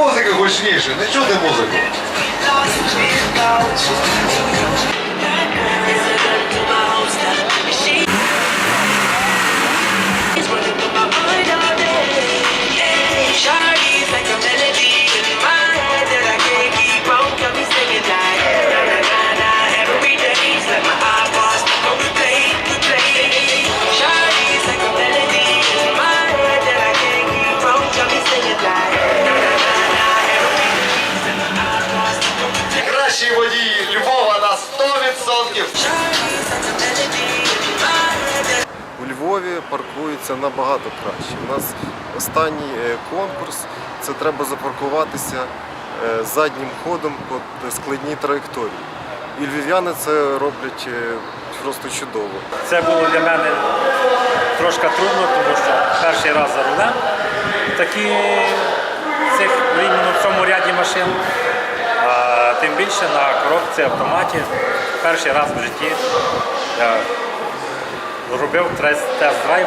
музика гучніше, не чути музику. Львові паркуються набагато краще. У нас останній е, конкурс це треба запаркуватися е, заднім ходом по складній траєкторії. І львів'яни це роблять е, просто чудово. Це було для мене трошки трудно, тому що перший раз за рулем. Такі цих в цьому ряді машин. А тим більше на коробці автоматі перший раз в житті Beltrás, traz lá e